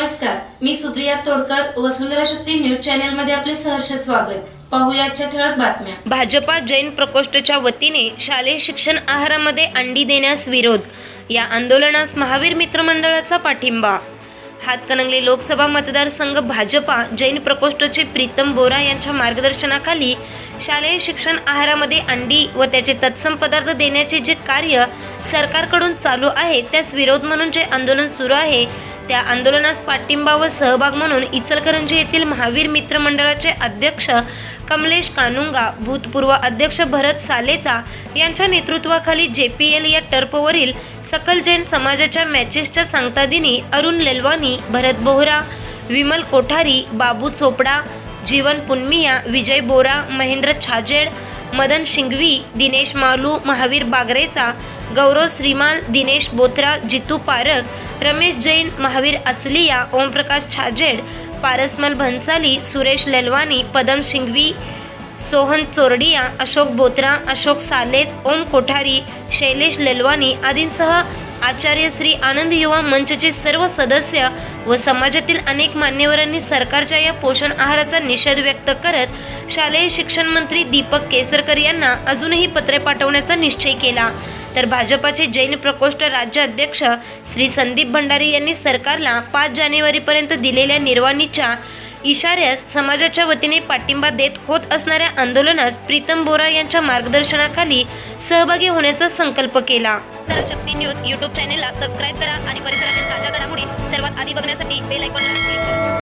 नमस्कार मी सुप्रिया तोडकर वसुंधरा शक्ती न्यूज चॅनलमध्ये आपले सहर्ष स्वागत. पाहूया ठळक बातम्या. भाजपा जैन प्रकोष्ठच्या वतीने शालेय शिक्षण आहारामध्ये अंडी देण्यास विरोध. या आंदोलनास महावीर मित्रमंडळाचा पाठिंबा. हातकणंगले लोकसभा मतदारसंघ भाजपा जैन प्रकोष्ठचे प्रीतम बोरा यांच्या मार्गदर्शनाखाली शालेय शिक्षण आहारामध्ये अंडी व त्याचे तत्सम पदार्थ देण्याचे जे कार्य सरकारकडून चालू आहे त्यास विरोध म्हणून जे आंदोलन सुरू आहे त्या आंदोलनास पाठिंबा व सहभाग म्हणून इचलकरंजी येथील महावीर मित्र मंडळाचे अध्यक्ष कमलेश कानुंगा भूतपूर्व अध्यक्ष भरत सालेचा यांच्या नेतृत्वाखाली जे पी एल या टर्फवरील सकल जैन समाजाच्या मॅचेसच्या सांगतादिनी अरुण लेलवानी भरत बोहरा विमल कोठारी बाबू चोपडा जीवन पुनमिया विजय बोरा महेंद्र छाजेड मदन शिंगवी दिनेश मालू महावीर बागरेचा गौरव श्रीमाल दिनेश बोत्रा जितू पारक रमेश जैन महावीर अचलिया ओमप्रकाश छाजेड पारसमल भन्साली सुरेश लेलवानी पदम शिंगवी सोहन चोरडिया अशोक बोत्रा अशोक सालेच ओम कोठारी शैलेश लेलवानी आदींसह आचार्य श्री आनंद युवा मंचचे सर्व सदस्य व समाजातील अनेक मान्यवरांनी सरकारच्या या पोषण आहाराचा निषेध व्यक्त करत शालेय शिक्षण मंत्री दीपक केसरकर यांना अजूनही पत्रे पाठवण्याचा निश्चय केला. तर भाजपाचे जैन प्रकोष्ठ राज्य अध्यक्ष श्री संदीप भंडारी यांनी सरकारला पाच जानेवारीपर्यंत दिलेल्या निर्वाणीच्या इशाऱ्यास समाजाच्या वतीने पाठिंबा देत होत असणाऱ्या आंदोलनास प्रीतम बोरा यांच्या मार्गदर्शनाखाली सहभागी होण्याचा संकल्प केला. शक्ती न्यूज यूट्यूब चॅनेलला सबस्क्राईब करा आणि परिसरातील ताज्या घडामोडी सर्वात आधी बघण्यासाठी बेल आयकॉनला क्लिक करा.